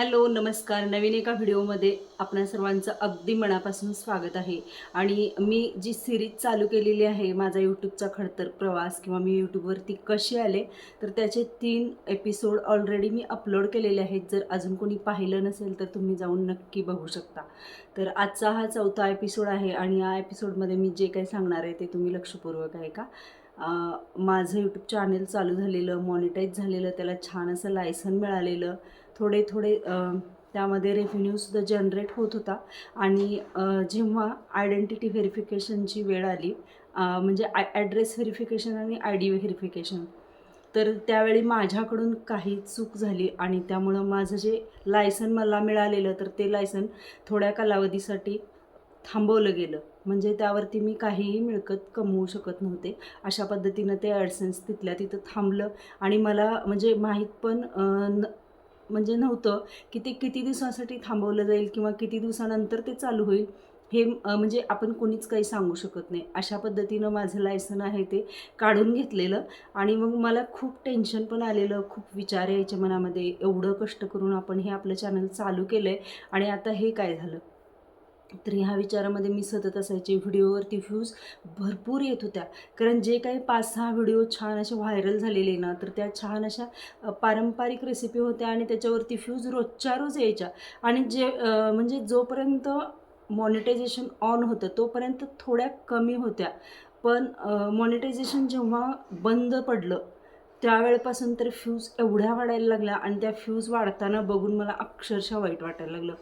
Hello नमस्कार. नवीन एका व्हिडिओमध्ये आपणा सर्वांचं अगदी मनापासून स्वागत आहे. आणि मी जी सिरीज चालू केलेली आहे माझा यूट्यूबचा खडतर प्रवास किंवा मी यूट्यूबवरती कशी आले तर त्याचे तीन एपिसोड ऑलरेडी मी अपलोड केलेले आहेत. जर अजून कोणी पाहिलं नसेल तर तुम्ही जाऊन नक्की बघू शकता. तर आजचा हा चौथा एपिसोड आहे आणि या एपिसोडमध्ये मी जे काही सांगणार आहे ते तुम्ही लक्षपूर्वक आहे का माझं यूट्यूब चॅनेल चालू झालेलं मॉनिटाईज झालेलं त्याला छान असं लायसन मिळालेलं. थोडे थोडे त्यामध्ये रेव्हेन्यूसुद्धा जनरेट होत होता. आणि जेव्हा आयडेंटिटी व्हेरिफिकेशनची वेळ आली म्हणजे आय ॲड्रेस व्हेरिफिकेशन आणि आय डी व्हेरिफिकेशन तर त्यावेळी माझ्याकडून काही चूक झाली आणि त्यामुळं माझं जे लायसन मला मिळालेलं तर ते लायसन थोड्या कालावधीसाठी थांबवलं गेलं. म्हणजे त्यावरती मी काहीही मिळकत कमवू शकत नव्हते. अशा पद्धतीनं ते ॲडसेन्स तिथल्या तिथं थांबलं. आणि मला म्हणजे माहीत पण न- म्हणजे नव्हतं की ते किती दिवसासाठी थांबवलं जाईल किंवा किती दिवसानंतर ते चालू होईल हे म्हणजे आपण कोणीच काही सांगू शकत नाही. अशा पद्धतीनं माझं लायसन आहे ते काढून घेतलेलं. आणि मग मला खूप टेन्शन पण आलेलं खूप विचार यायच्या मनामध्ये. एवढं कष्ट करून आपण हे आपलं चॅनल चालू केलं आहे आणि आता हे काय झालं? तर ह्या विचारामध्ये मी सतत असायचे व्हिडिओवरती व्ह्यूज भरपूर येत होत्या. कारण जे काही पाच सहा व्हिडिओ छान असे व्हायरल झालेले ना तर त्या छान अशा पारंपरिक रेसिपी होत्या आणि त्याच्यावरती फ्यूज रोजच्या रोज यायच्या. आणि जे म्हणजे जोपर्यंत मॉनिटायझेशन ऑन होतं तोपर्यंत थोड्या कमी होत्या. पण मॉनिटायझेशन जेव्हा बंद पडलं त्यावेळेपासून तर फ्यूज एवढ्या वाढायला लागल्या आणि त्या फ्यूज वाढताना बघून मला अक्षरशः वाईट वाटायला लागलं.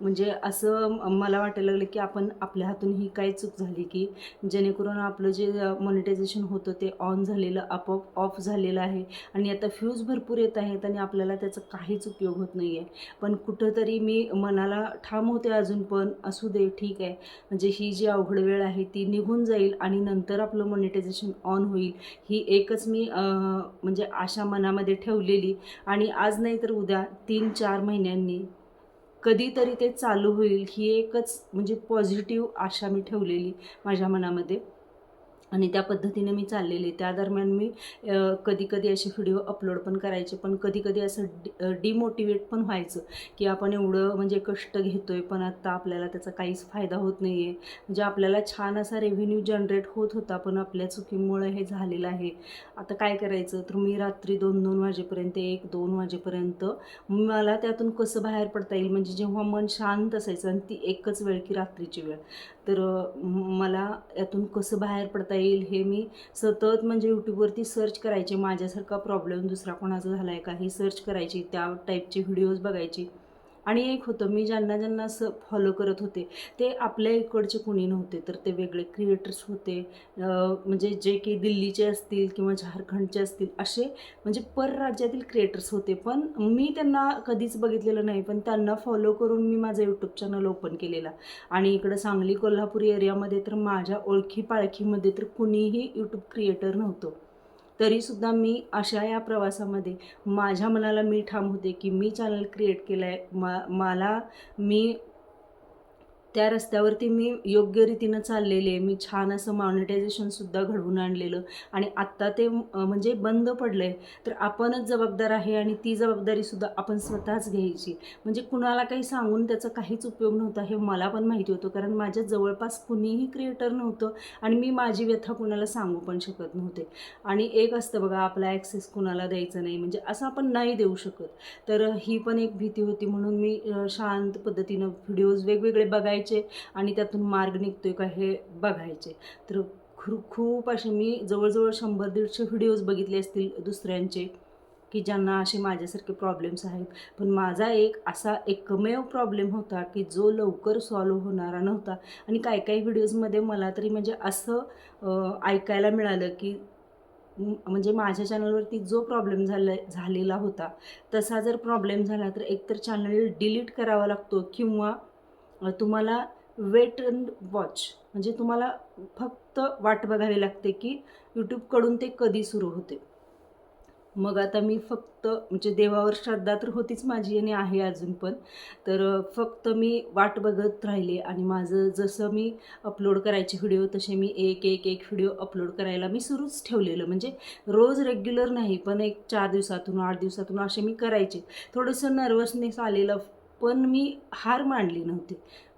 म्हणजे असं मला वाटायला लागलं की आपण आपल्या हातून ही काय चूक झाली की जेणेकरून आपलं जे मॉनिटायझेशन होतं ते ऑन झालेलं आपोआप ऑफ झालेलं आहे आणि आता फ्यूज भरपूर येत आहेत आणि आपल्याला त्याचा काहीच उपयोग होत नाही आहे पण कुठंतरी मी मनाला ठाम होते अजून पण असू दे ठीक आहे. म्हणजे ही जी अवघड वेळ आहे ती निघून जाईल आणि नंतर आपलं मॉनिटायझेशन ऑन होईल. ही एकच मी म्हणजे आशा मनामध्ये ठेवलेली आणि आज नाही तर उद्या तीन चार महिन्यांनी कधीतरी ते चालू होईल ही एकच म्हणजे पॉझिटिव्ह आशा मी ठेवलेली माझ्या मनामध्ये. आणि त्या पद्धतीने मी चाललेले त्या दरम्यान मी कधी कधी असे व्हिडिओ अपलोड पण करायचे पण कधी कधी असं डि डिमोटिवेट पण व्हायचं की आपण एवढं म्हणजे कष्ट घेतो आहे पण आत्ता आपल्याला त्याचा काहीच फायदा होत नाही आहे म्हणजे आपल्याला छान असा रेव्हेन्यू जनरेट होत होता पण आपल्या चुकीमुळे हे झालेलं आहे. आता काय करायचं? तर मी रात्री दोन दोन वाजेपर्यंत एक दोन वाजेपर्यंत मला त्यातून कसं बाहेर पडता येईल? म्हणजे जेव्हा मन शांत असायचं आणि ती एकच वेळ की रात्रीची वेळ. तर मला यातून कसं बाहेर पडता येईल? हे मी सतत म्हणजे यूट्यूबवरती सर्च करायचे. माझ्यासारखा प्रॉब्लेम दुसरा कोणाचा झाला आहे का? हे सर्च करायची त्या टाईपचे व्हिडिओज बघायची. आणि एक होतं मी ज्यांना ज्यांना असं फॉलो करत होते ते आपल्या इकडचे कुणी नव्हते तर ते वेगळे क्रिएटर्स होते. म्हणजे जे की दिल्लीचे असतील किंवा झारखंडचे असतील असे म्हणजे परराज्यातील क्रिएटर्स होते. पण मी त्यांना कधीच बघितलेलं नाही पण त्यांना फॉलो करून मी माझं यूट्यूब चॅनल ओपन केलेला. आणि इकडं सांगली कोल्हापूर एरियामध्ये तर माझ्या ओळखी पाळखीमध्ये तर कुणीही यूट्यूब क्रिएटर नव्हतं. तरीसुद्धा मी अशा या प्रवासामध्ये माझ्या मनाला मी ठाम होते की मी चॅनल क्रिएट केलं आहे मा मला मी त्या रस्त्यावरती मी योग्य रीतीनं चाललेले आहे मी छान असं मॉनिटायझेशनसुद्धा घडवून आणलेलं आणि आत्ता ते म्हणजे बंद पडलं आहे तर आपणच जबाबदार आहे आणि ती जबाबदारीसुद्धा आपण स्वतःच घ्यायची. म्हणजे कुणाला काही सांगून त्याचा काहीच उपयोग नव्हता हे मला पण माहिती होतं कारण माझ्या जवळपास कुणीही क्रिएटर नव्हतं आणि मी माझी व्यथा कुणाला सांगू पण शकत नव्हते. आणि एक असतं बघा आपला ॲक्सेस कुणाला द्यायचं नाही म्हणजे असं आपण नाही देऊ शकत. तर ही पण एक भीती होती म्हणून मी शांत पद्धतीनं व्हिडिओज वेगवेगळे बघायचे. आणि त्यातून मार्ग निघतोय का हे बघायचे. तर खू खूप असे मी जवळजवळ शंभर दीडशे व्हिडिओज बघितले असतील दुसऱ्यांचे की ज्यांना असे माझ्यासारखे प्रॉब्लेम्स आहेत. पण माझा एक असा एकमेव प्रॉब्लेम होता की जो लवकर सॉल्व होणारा नव्हता. आणि काही काही व्हिडिओजमध्ये मला तरी म्हणजे असं ऐकायला मिळालं की म्हणजे माझ्या चॅनलवरती जो प्रॉब्लेम झाला झालेला होता तसा जर प्रॉब्लेम झाला तर एकतर चॅनल डिलीट करावा लागतो किंवा तुम्हाला वेट अँड वॉच म्हणजे तुम्हाला फक्त वाट बघावी लागते की यूट्यूबकडून ते कधी सुरू होते. मग आता मी फक्त म्हणजे देवावर श्रद्धा तर होतीच माझी आणि आहे अजून पण तर फक्त मी वाट बघत राहिले आणि माझं जसं मी अपलोड करायचे व्हिडिओ तसे मी एक एक एक व्हिडिओ अपलोड करायला मी सुरूच ठेवलेलं. म्हणजे रोज रेग्युलर नाही पण एक चार दिवसातून आठ दिवसातून असे मी करायचे. थोडंसं नर्वसनेस आलेलं पण मी हार मांडली नव्हती.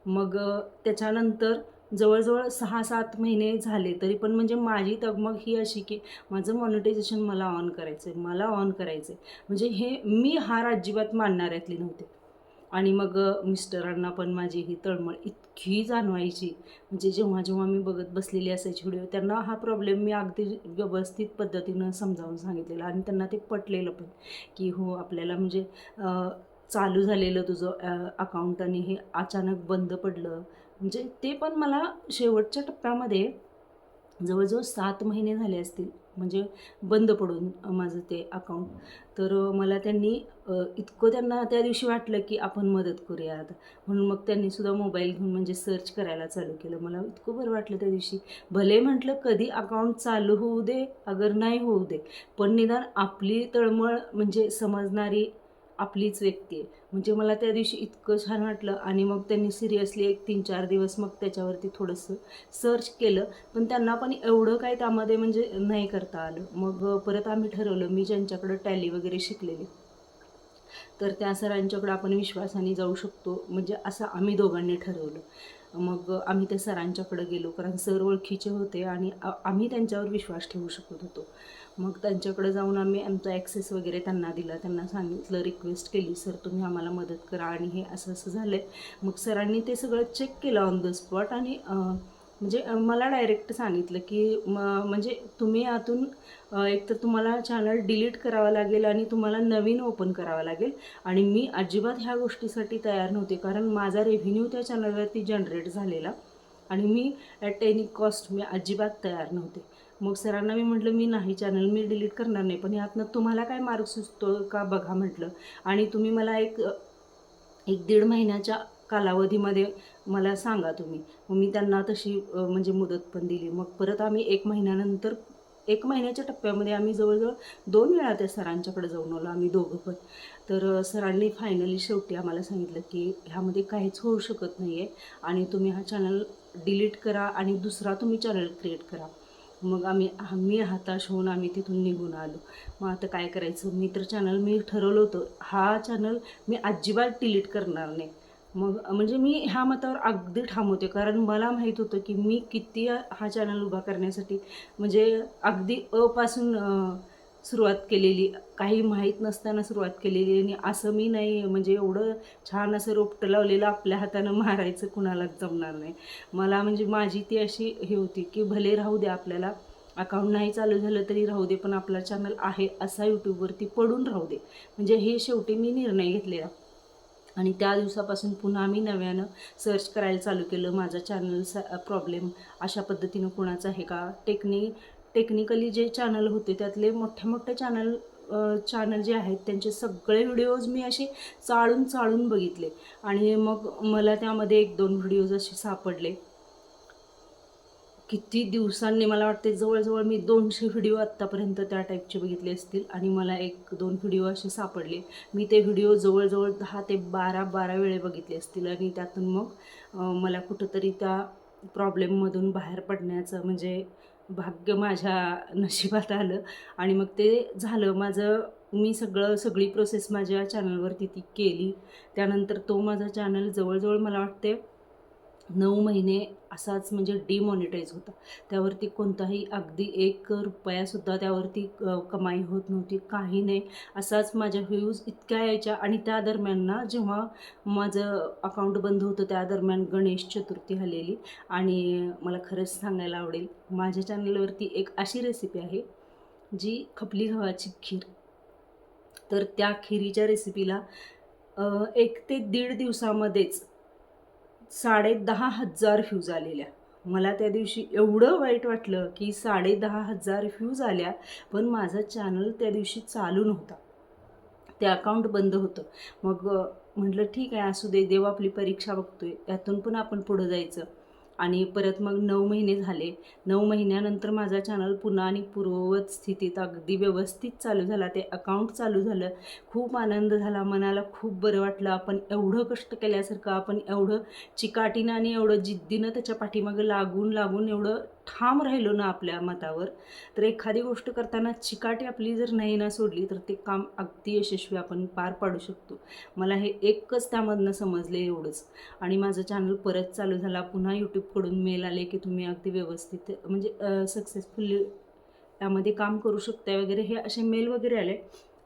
मग त्याच्यानंतर जवळजवळ सहा सात महिने झाले तरी पण म्हणजे माझी तगमग ही अशी की माझं मॉनिटायझेशन मला ऑन करायचं आहे मला ऑन करायचं आहे म्हणजे हे मी हार अजिबात मानणाऱ्यातली नव्हते. आणि मग मिस्टरांना पण माझी ही तळमळ इतकी जाणवायची. म्हणजे जेव्हा जेव्हा मी बघत बसलेली असायची व्हिडिओ त्यांना हा प्रॉब्लेम मी अगदी व्यवस्थित पद्धतीनं समजावून सांगितलेला आणि त्यांना ते पटलेलं पण की हो आपल्याला म्हणजे चालू झालेलं तुझं अकाउंट आणि हे अचानक बंद पडलं. म्हणजे ते पण मला शेवटच्या टप्प्यामध्ये जवळजवळ सात महिने झाले असतील म्हणजे बंद पडून माझं ते अकाउंट तर मला त्यांनी इतकं त्यांना त्या दिवशी वाटलं की आपण मदत करूयात. म्हणून मग त्यांनी सुद्धा मोबाईल घेऊन म्हणजे सर्च करायला चालू केलं. मला इतकं बरं वाटलं त्या दिवशी. भले म्हटलं कधी अकाउंट चालू होऊ दे अगर नाही होऊ दे पण निदान आपली तळमळ म्हणजे समजणारी आपलीच व्यक्ती आहे. म्हणजे मला त्या दिवशी इतकं छान वाटलं आणि मग त्यांनी सिरियसली एक तीन चार दिवस मग त्याच्यावरती थोडंसं सर्च केलं. पण त्यांना पण एवढं काय त्यामध्ये म्हणजे नाही करता आलं. मग परत आम्ही ठरवलं मी ज्यांच्याकडं टॅली वगैरे शिकलेली. तर त्या सरांच्याकडं आपण विश्वासाने जाऊ शकतो. म्हणजे असं आम्ही दोघांनी ठरवलं. मग आम्ही त्या सरांच्याकडं गेलो. कारण सर ओळखीचे होते आणि आम्ही त्यांच्यावर विश्वास ठेवू शकत होतो. मग त्यांच्याकडे जाऊन आम्ही आमचा ॲक्सेस वगैरे त्यांना दिला. त्यांना सांगितलं रिक्वेस्ट केली सर तुम्ही आम्हाला मदत करा. आणि हे असं असं झालं आहे मग सरांनी ते सगळं चेक केलं ऑन द स्पॉट आणि म्हणजे मला डायरेक्ट सांगितलं की म म्हणजे तुम्ही आतून एक तर तुम्हाला चॅनल डिलीट करावं लागेल आणि तुम्हाला नवीन ओपन करावं लागेल. आणि मी अजिबात ह्या गोष्टीसाठी तयार नव्हते कारण माझा रेव्हेन्यू त्या चॅनलवरती जनरेट झालेला. आणि मी ॲट एनी कॉस्ट मी अजिबात तयार नव्हते. मग सरांना मी म्हटलं मी नाही चॅनल मी डिलीट करणार नाही पण यातनं तुम्हाला काय मार्ग सुचतो का बघा म्हटलं. आणि तुम्ही मला एक एक दीड महिन्याच्या कालावधीमध्ये मला सांगा तुम्ही. मग मी त्यांना तशी म्हणजे मुदत पण दिली. मग परत आम्ही एक महिन्यानंतर एक महिन्याच्या टप्प्यामध्ये आम्ही जवळजवळ दोन वेळा त्या सरांच्याकडे जाऊन आलो आम्ही दोघं पण. तर सरांनी फायनली शेवटी आम्हाला सांगितलं की ह्यामध्ये काहीच होऊ शकत नाही आहे आणि तुम्ही हा चॅनल डिलीट करा आणि दुसरा तुम्ही चॅनल क्रिएट करा. मग आम्ही आम्ही हताश होऊन आम्ही तिथून निघून आलो. मग आता काय करायचं? मी तर चॅनल मी ठरवलं होतं हा चॅनल मी अजिबात डिलीट करणार नाही. मग म्हणजे मी ह्या मतावर अगदी ठाम होते. कारण मला माहीत होतं की मी किती हा चॅनल उभा करण्यासाठी म्हणजे अगदी अपासून सुरुवात केलेली काही माहीत नसताना सुरुवात केलेली आणि असं मी नाही म्हणजे एवढं छान असं रोपटं लावलेलं आपल्या हातानं मारायचं कुणालाच जमणार नाही. मला म्हणजे माझी ती अशी हे होती की भले राहू दे आपल्याला अकाउंट नाही चालू झालं तरी राहू दे पण आपला चॅनल आहे असा यूट्यूबवरती पडून राहू दे. म्हणजे हे शेवटी मी निर्णय घेतलेला. आणि त्या दिवसापासून पुन्हा आम्ही नव्यानं सर्च करायला चालू केलं. माझा चॅनलचा प्रॉब्लेम अशा पद्धतीनं कुणाचा आहे का? टेक्नी टेक्निकली जे चॅनल होते त्यातले मोठे मोठे चॅनल चॅनल जे आहेत त्यांचे सगळे व्हिडिओज मी असे चाळून चाळून बघितले. आणि मग मला त्यामध्ये एक दोन व्हिडिओज असे सापडले. किती दिवसांनी मला वाटते जवळजवळ मी दोनशे व्हिडिओ आत्तापर्यंत त्या टाईपचे बघितले असतील. आणि मला एक दोन व्हिडिओ असे सापडले. मी ते व्हिडिओ जवळजवळ दहा ते बारा बारा वेळे बघितले असतील. आणि त्यातून मग मला कुठंतरी त्या प्रॉब्लेममधून बाहेर पडण्याचं म्हणजे भाग्य माझ्या नशिबात आलं. आणि मग ते झालं. माझं मी सगळं सगळी प्रोसेस माझ्या चॅनलवरती ती केली. त्यानंतर तो माझा चॅनल जवळजवळ मला वाटते नऊ महिने असाच म्हणजे डिमॉनिटाईज होता. त्यावरती कोणताही अगदी एक रुपयासुद्धा त्यावरती कमाई होत नव्हती. काही नाही. असाच माझ्या व्ह्यूज इतक्या यायच्या आणि त्या दरम्यान ना जेव्हा माझं अकाउंट बंद होतं त्या दरम्यान गणेश चतुर्थी आलेली आणि मला खरंच सांगायला आवडेल माझ्या चॅनलवरती एक अशी रेसिपी आहे जी खपली गव्हाची खीर. तर त्या खिरीच्या रेसिपीला एक ते दीड दिवसामध्येच साडे दहा हजार फ्यूज आलेल्या. मला त्या दिवशी एवढं वाईट वाटलं की साडे दहा हजार फ्यूज आल्या पण माझा चॅनल त्या दिवशी चालू नव्हता. ते अकाउंट बंद होतं. मग म्हटलं ठीक आहे असू दे देव आपली परीक्षा बघतोय. यातून पण आपण पुढं जायचं. आणि परत मग नऊ महिने झाले. नऊ महिन्यानंतर माझा चॅनल पुन्हा आणि पूर्ववत स्थितीत अगदी व्यवस्थित चालू झाला. ते अकाउंट चालू झालं. खूप आनंद झाला. मनाला खूप बरं वाटलं. आपण एवढं कष्ट केल्यासारखं आपण एवढं चिकाटीनं आणि एवढं जिद्दीनं त्याच्या पाठीमागं लागून लागून एवढं ठाम राहिलो ना आपल्या मतावर तर एखादी गोष्ट करताना चिकाटी आपली जर नाही ना सोडली तर ते काम अगदी यशस्वी आपण पार पाडू शकतो. मला हे एकच त्यामधनं समजले एवढंच. आणि माझं चॅनल परत चालू झाला पुन्हा यूट्यूबकडून मेल आले की तुम्ही अगदी व्यवस्थित म्हणजे सक्सेसफुल्ली त्यामध्ये काम करू शकता वगैरे हे असे मेल वगैरे आले.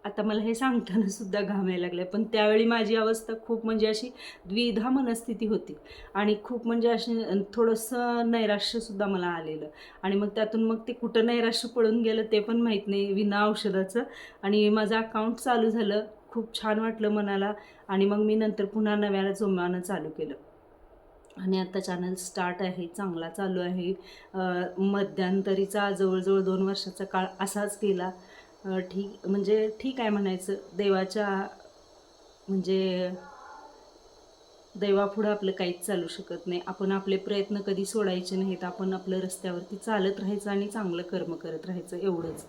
आता मला हे सांगताना सुद्धा घाम यायला लागले पण त्यावेळी माझी अवस्था खूप म्हणजे अशी द्विधा मनस्थिती होती. आणि खूप म्हणजे अशी थोडंसं नैराश्यसुद्धा मला आलेलं. आणि मग त्यातून मग ते कुठं नैराश्य पळून गेलं ते पण माहीत नाही विना औषधाचं. आणि माझं अकाउंट चालू झालं खूप छान वाटलं मनाला. आणि मग मी नंतर पुन्हा नव्याला जोमानं चालू केलं. आणि आता चॅनल स्टार्ट आहे चांगला चालू आहे. मध्यंतरीचा जवळजवळ दोन वर्षाचा काळ असाच गेला. ठीक म्हणजे ठीक आहे म्हणायचं. देवाच्या म्हणजे देवापुढं आपलं काहीच चालू शकत नाही. आपण आपले प्रयत्न कधी सोडायचे नाहीत. आपण आपलं रस्त्यावरती चालत राहायचं आणि चांगलं कर्म करत राहायचं एवढंच.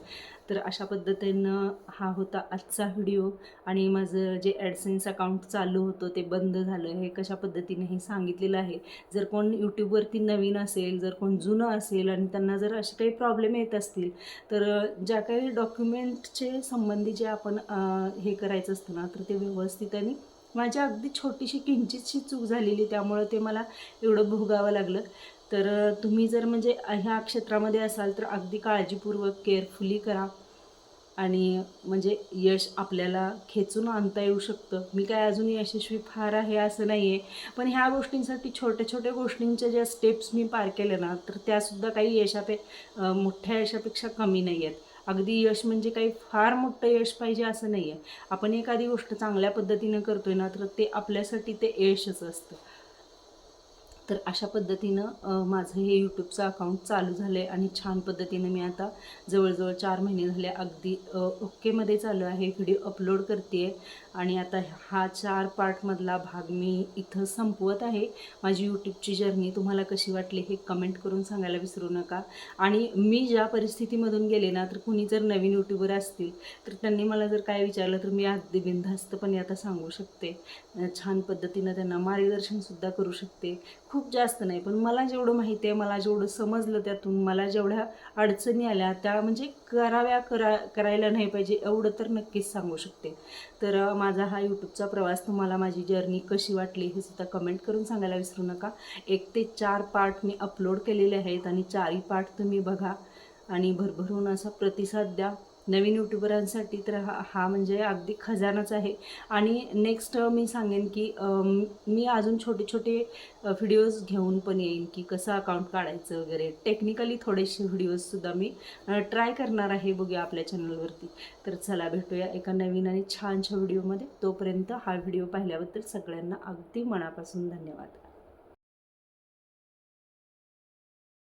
तर अशा पद्धतीनं हा होता आजचा व्हिडिओ. आणि माझं जे ॲडसेन्स अकाउंट चालू होतं ते बंद झालं. हे कशा पद्धतीने हे सांगितलेलं आहे. जर कोण यूट्यूबवरती नवीन असेल जर कोण जुनं असेल आणि त्यांना जर असे काही प्रॉब्लेम येत असतील तर ज्या काही डॉक्युमेंटचे संबंधी जे आपण हे करायचं असतं ना तर ते व्यवस्थित आणि माझ्या अगदी छोटीशी किंचितशी चूक झालेली त्यामुळं ते मला एवढं भोगावं लागलं. तर तुम्ही जर म्हणजे ह्या क्षेत्रामध्ये असाल तर अगदी काळजीपूर्वक केअरफुली करा. आणि म्हणजे यश आपल्याला खेचून आणता येऊ शकतं. मी काय अजून यशस्वी फार आहे असं नाही आहे पण ह्या गोष्टींसाठी छोट्या छोट्या गोष्टींच्या ज्या स्टेप्स मी पार केल्या ना तर त्यासुद्धा काही यशापे मोठ्या यशापेक्षा कमी नाही आहेत अगदी यश म्हणजे काही फार मोठं यश पाहिजे असं नाही आहे आपण एखादी गोष्ट चांगल्या पद्धतीनं करतोय ना तर ते आपल्यासाठी ते यशच असतं. तर अशा पद्धतीनं माझं हे यूट्यूबचं अकाउंट चालू झालं आहे आणि छान पद्धतीनं मी आता जवळजवळ चार महिने झाले अगदी ओकेमध्ये चालू आहे. व्हिडिओ अपलोड करते आहे आणि आता हा चार पार्टमधला भाग मी इथं संपवत आहे. माझी यूट्यूबची जर्नी तुम्हाला कशी वाटली हे कमेंट करून सांगायला विसरू नका. आणि मी ज्या परिस्थितीमधून गेले ना तर कुणी जर नवीन यूट्यूबर असतील तर त्यांनी मला जर काय विचारलं तर मी अगदी बिनधास्तपणे आता सांगू शकते. छान पद्धतीनं त्यांना मार्गदर्शनसुद्धा करू शकते. खूप खूप जास्त नाही पण मला जेवढं माहिती आहे मला जेवढं समजलं त्यातून मला जेवढ्या अडचणी आल्या त्या म्हणजे कराव्या करा करायला नाही पाहिजे एवढं तर नक्कीच सांगू शकते. तर माझा हा यूट्यूबचा प्रवास तुम्हाला माझी जर्नी कशी वाटली हे सुद्धा कमेंट करून सांगायला विसरू नका. एक ते चार पार्ट मी अपलोड केलेले आहेत आणि चारही पार्ट तुम्ही बघा आणि भरभरून असा प्रतिसाद द्या. नवीन यूट्यूबरांसाठी तर हा हा म्हणजे अगदी खजानाच आहे. आणि नेक्स्ट मी सांगेन की मी अजून छोटे छोटे व्हिडिओज घेऊन पण येईन की कसं अकाउंट काढायचं वगैरे. टेक्निकली थोडेसे व्हिडिओजसुद्धा मी ट्राय करणार आहे बघूया आपल्या चॅनलवरती तर चला भेटूया एका नवीन आणि छानशा व्हिडिओमध्ये तोपर्यंत हा व्हिडिओ पाहिल्याबद्दल सगळ्यांना अगदी मनापासून धन्यवाद.